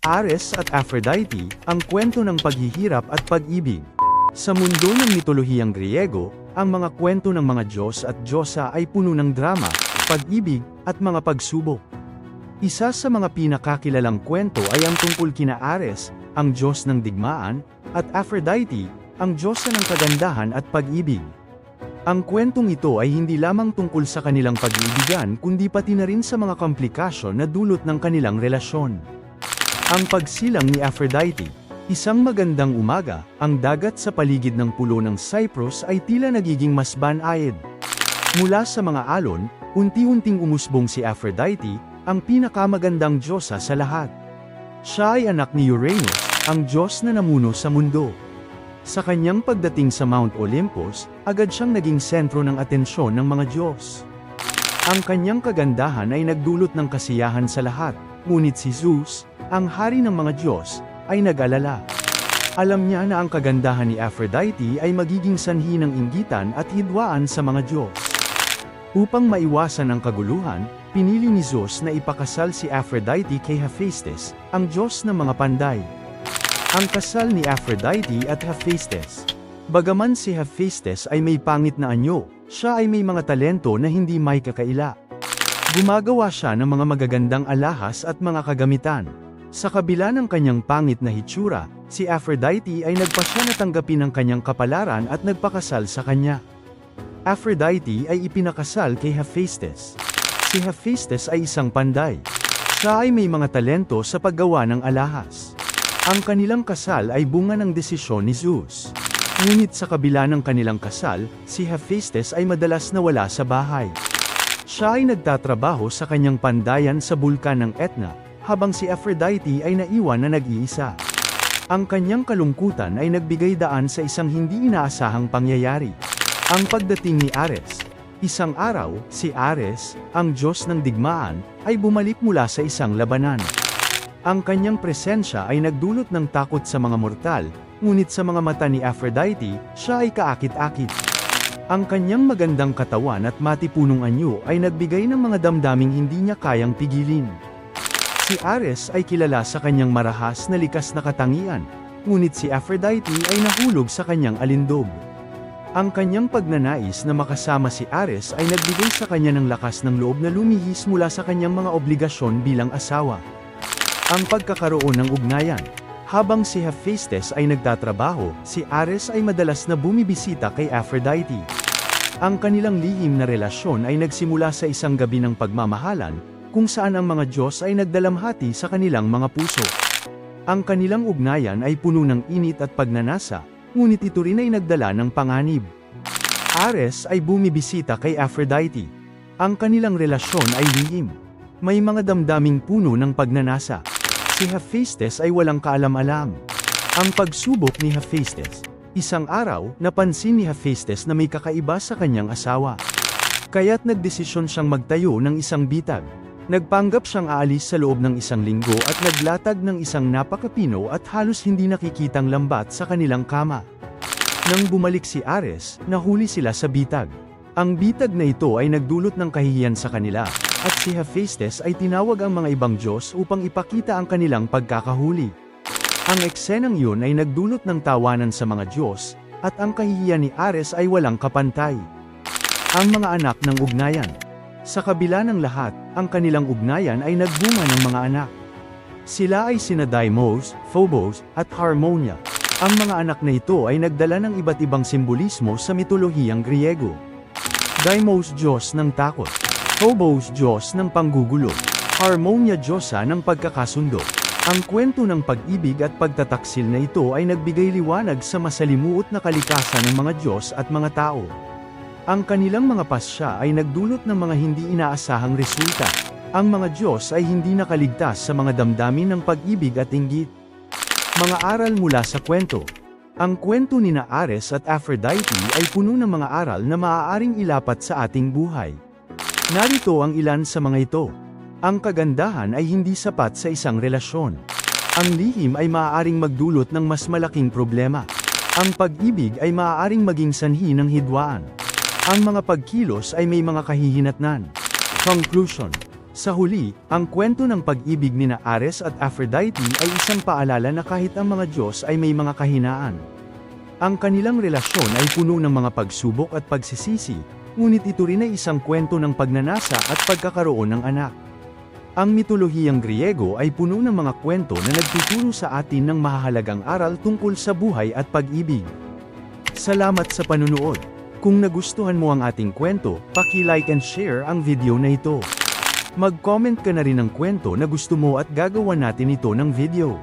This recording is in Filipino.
Ares at Aphrodite, ang kwento ng paghihirap at pag-ibig. Sa mundo ng mitolohiyang Griego, ang mga kwento ng mga Diyos at Diyosa ay puno ng drama, pag-ibig, at mga pagsubok. Isa sa mga pinakakilalang kwento ay ang tungkol kina Ares, ang Diyos ng digmaan, at Aphrodite, ang Diyosa ng kagandahan at pag-ibig. Ang kwentong ito ay hindi lamang tungkol sa kanilang pag-iibigan kundi pati na rin sa mga komplikasyon na dulot ng kanilang relasyon. Ang pagsilang ni Aphrodite. Isang magandang umaga, ang dagat sa paligid ng pulo ng Cyprus ay tila nagiging mas banayad. Mula sa mga alon, unti-unting umusbong si Aphrodite, ang pinakamagandang diyosa sa lahat. Siya ay anak ni Uranus, ang Diyos na namuno sa mundo. Sa kanyang pagdating sa Mount Olympus, agad siyang naging sentro ng atensyon ng mga Diyos. Ang kanyang kagandahan ay nagdulot ng kasiyahan sa lahat, ngunit si Zeus, ang hari ng mga Diyos, ay nag-alala. Alam niya na ang kagandahan ni Aphrodite ay magiging sanhi ng inggitan at hidwaan sa mga Diyos. Upang maiwasan ang kaguluhan, pinili ni Zeus na ipakasal si Aphrodite kay Hephaestus, ang Diyos ng mga panday. Ang kasal ni Aphrodite at Hephaestus. Bagaman si Hephaestus ay may pangit na anyo, siya ay may mga talento na hindi may kakaila. Gumagawa siya ng mga magagandang alahas at mga kagamitan. Sa kabila ng kanyang pangit na hitsura, si Aphrodite ay nagpasya na tanggapin ang kanyang kapalaran at nagpakasal sa kanya. Aphrodite ay ipinakasal kay Hephaestus. Si Hephaestus ay isang panday. Siya ay may mga talento sa paggawa ng alahas. Ang kanilang kasal ay bunga ng desisyon ni Zeus. Ngunit sa kabila ng kanilang kasal, si Hephaestus ay madalas nawala sa bahay. Siya ay nagtatrabaho sa kanyang pandayan sa bulkan ng Etna, habang si Aphrodite ay naiwan na nag-iisa. Ang kanyang kalungkutan ay nagbigay daan sa isang hindi inaasahang pangyayari. Ang pagdating ni Ares. Isang araw, si Ares, ang Diyos ng digmaan, ay bumalik mula sa isang labanan. Ang kanyang presensya ay nagdulot ng takot sa mga mortal, ngunit sa mga mata ni Aphrodite, siya ay kaakit-akit. Ang kanyang magandang katawan at matipunong anyo ay nagbigay ng mga damdaming hindi niya kayang pigilin. Si Ares ay kilala sa kanyang marahas na likas na katangian, ngunit si Aphrodite ay nahulog sa kanyang alindog. Ang kanyang pagnanais na makasama si Ares ay nagbigay sa kanya ng lakas ng loob na lumihis mula sa kanyang mga obligasyon bilang asawa. Ang pagkakaroon ng ugnayan. Habang si Hephaestus ay nagtatrabaho, si Ares ay madalas na bumibisita kay Aphrodite. Ang kanilang lihim na relasyon ay nagsimula sa isang gabi ng pagmamahalan, kung saan ang mga Diyos ay nagdalamhati sa kanilang mga puso. Ang kanilang ugnayan ay puno ng init at pagnanasa, ngunit ito rin ay nagdala ng panganib. Ares ay bumibisita kay Aphrodite. Ang kanilang relasyon ay lihim. May mga damdaming puno ng pagnanasa. Si Hephaestus ay walang kaalam-alam. Ang pagsubok ni Hephaestus. Isang araw, napansin ni Hephaestus na may kakaiba sa kanyang asawa. Kaya't nagdesisyon siyang magtayo ng isang bitag. Nagpanggap siyang aalis sa loob ng isang linggo at naglatag ng isang napakapino at halos hindi nakikitang lambat sa kanilang kama. Nang bumalik si Ares, nahuli sila sa bitag. Ang bitag na ito ay nagdulot ng kahihiyan sa kanila, at si Hephaestus ay tinawag ang mga ibang Diyos upang ipakita ang kanilang pagkakahuli. Ang eksenang yun ay nagdulot ng tawanan sa mga Diyos, at ang kahihiyan ni Ares ay walang kapantay. Ang mga anak ng ugnayan. Sa kabila ng lahat, ang kanilang ugnayan ay nagbunga ng mga anak. Sila ay sina Deimos, Phobos, at Harmonia. Ang mga anak na ito ay nagdala ng iba't ibang simbolismo sa mitolohiyang Griego. Deimos Diyos ng takot. Phobos Diyos ng panggugulo. Harmonia Diyosa ng pagkakasundo. Ang kwento ng pag-ibig at pagtataksil na ito ay nagbigay liwanag sa masalimuot na kalikasan ng mga Diyos at mga tao. Ang kanilang mga pasya ay nagdulot ng mga hindi inaasahang resulta. Ang mga Diyos ay hindi nakaligtas sa mga damdamin ng pag-ibig at inggit. Mga aral mula sa kwento. Ang kwento ni Ares at Aphrodite ay puno ng mga aral na maaaring ilapat sa ating buhay. Narito ang ilan sa mga ito. Ang kagandahan ay hindi sapat sa isang relasyon. Ang lihim ay maaaring magdulot ng mas malaking problema. Ang pag-ibig ay maaaring maging sanhi ng hidwaan. Ang mga pagkilos ay may mga kahihinatnan. Conclusion Sa huli, ang kwento ng pag-ibig ni Ares at Aphrodite ay isang paalala na kahit ang mga Diyos ay may mga kahinaan. Ang kanilang relasyon ay puno ng mga pagsubok at pagsisisi, ngunit ito rin ay isang kwento ng pagnanasa at pagkakaroon ng anak. Ang mitolohiyang Griego ay puno ng mga kwento na nagtuturo sa atin ng mahahalagang aral tungkol sa buhay at pag-ibig. Salamat sa panunood. Kung nagustuhan mo ang ating kwento, paki-like and share ang video na ito. Mag-comment ka na rin ng kwento na gusto mo at gagawa natin ito ng video.